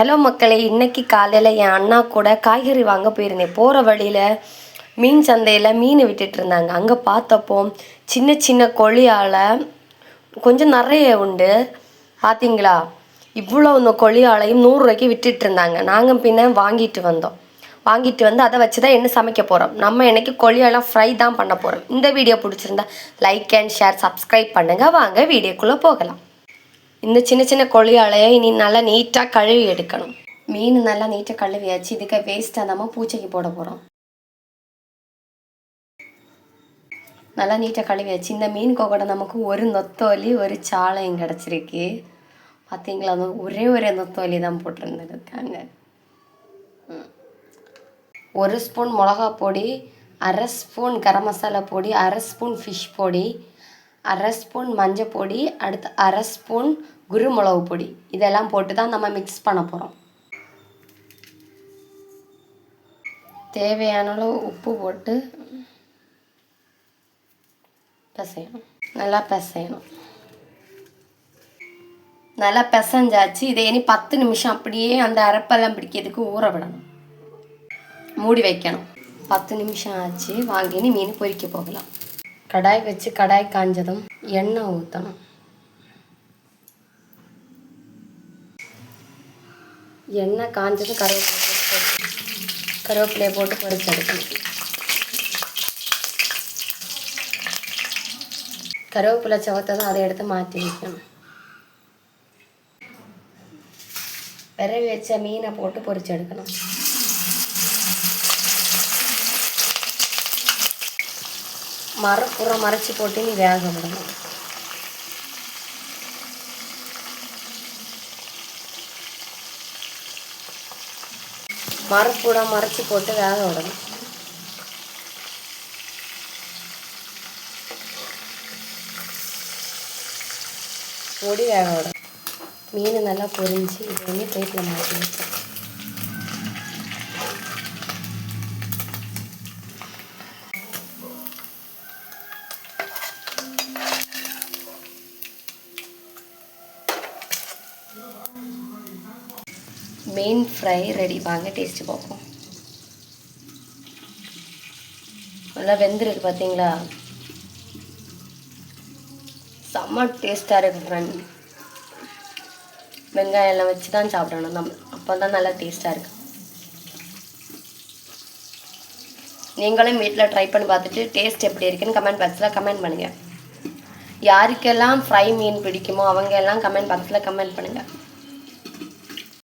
Hello மக்களே இன்னைக்கு காலையில் என் அண்ணா கூட காய்கறி வாங்க போயிருந்தேன். போகிற வழியில் மீன் சந்தையில் மீன் விட்டுட்டு இருந்தாங்க. அங்கே பார்த்தப்போ சின்ன சின்ன கொழியால் கொஞ்சம் நிறைய உண்டு. பார்த்தீங்களா இவ்வளோ இந்த கொழியாலையும் நூறுரூவாய்க்கு விட்டுட்டு இருந்தாங்க. நாங்கள் பின்ன வாங்கிட்டு வந்தோம். வாங்கிட்டு வந்து அதை வச்சு தான் என்ன சமைக்க போகிறோம் நம்ம இன்னைக்கு கொழியாலாம் ஃப்ரை தான் பண்ண போகிறோம் இந்த வீடியோ பிடிச்சிருந்தா லைக் அண்ட் ஷேர் சப்ஸ்கிரைப் பண்ணுங்கள் வாங்க வீடியோக்குள்ளே போகலாம். இந்த சின்ன சின்ன கொழியாலையை இனி நல்லா நீட்டாக கழுவி எடுக்கணும். மீன் நல்லா நீட்டாக கழுவியாச்சு. இதுக்கு வேஸ்ட்டாக நம்ம பூச்சைக்கு போட போகிறோம் நல்லா நீட்டாக கழுவியாச்சு. இந்த மீன் கூட நமக்கு ஒரு நொத்தோலி ஒரு சாலையும் கிடச்சிருக்கு பார்த்தீங்களா அது ஒரே நொத்தோலி தான் போட்டிருந்துருக்காங்க. ஒரு ஸ்பூன் மிளகா பொடி அரை ஸ்பூன் கரம் மசாலா பொடி அரை ஸ்பூன் ஃபிஷ் பொடி அரை ஸ்பூன் மஞ்சள் பொடி அடுத்து அரை ஸ்பூன் குருமிளகு பொடி. இதெல்லாம் போட்டு தான் நம்ம மிக்ஸ் பண்ண போகிறோம் தேவையான அளவு உப்பு போட்டு பிசையணும். நல்லா பிசையணும். நல்லா பிசைஞ்சாச்சு. இதை இனி பத்து நிமிஷம் அப்படியே அந்த அரைப்பெல்லாம் பிடிக்கிறதுக்கு ஊற விடணும். மூடி வைக்கணும். பத்து நிமிஷம் ஆச்சு. வாங்கினு மீன் பொரிக்க போகலாம். கடாய் வச்சு கடாய் காஞ்சதும் எண்ணெய் ஊற்றணும் எண்ணெய் காஞ்சதும் கருவேப்பிலை கருவேப்பிலையை போட்டு பொறிச்சு எடுக்கணும். கருவேப்பிலை சவத்ததும் அதை எடுத்து மாற்றி வைக்கணும். விரவி வச்ச மீனை போட்டு பொறிச்சு எடுக்கணும். மரப்புறம் மறைச்சி போட்டு நீ வேக விடணும். மரப்புட மறைச்சி போட்டு வேக விடணும். பொடி வேக விடணும். மீன் நல்லா பொரிஞ்சு இது வந்து பிளேட்டில் மாற்றி வச்சேன் மீன் ஃப்ரை ரெடி வாங்க டேஸ்ட்டு பார்ப்போம். நல்லா வெந்திருக்கு பார்த்தீங்களா? செம்ம டேஸ்ட்டாக இருக்குது ஃப்ரெண்ட் வெங்காயம் எல்லாம் வச்சு தான் சாப்பிடணும். நம்ம அப்போ தான் நல்லா டேஸ்ட்டாக இருக்கு. நீங்களும் வீட்டில் ட்ரை பண்ணி பார்த்துட்டு டேஸ்ட் எப்படி இருக்குன்னு கமெண்ட் பாக்ஸில் கமெண்ட் பண்ணுங்கள் யாருக்கெல்லாம் ஃப்ரை மீன் பிடிக்குமோ அவங்க எல்லாம் கமெண்ட் பாக்ஸில் கமெண்ட் பண்ணுங்கள்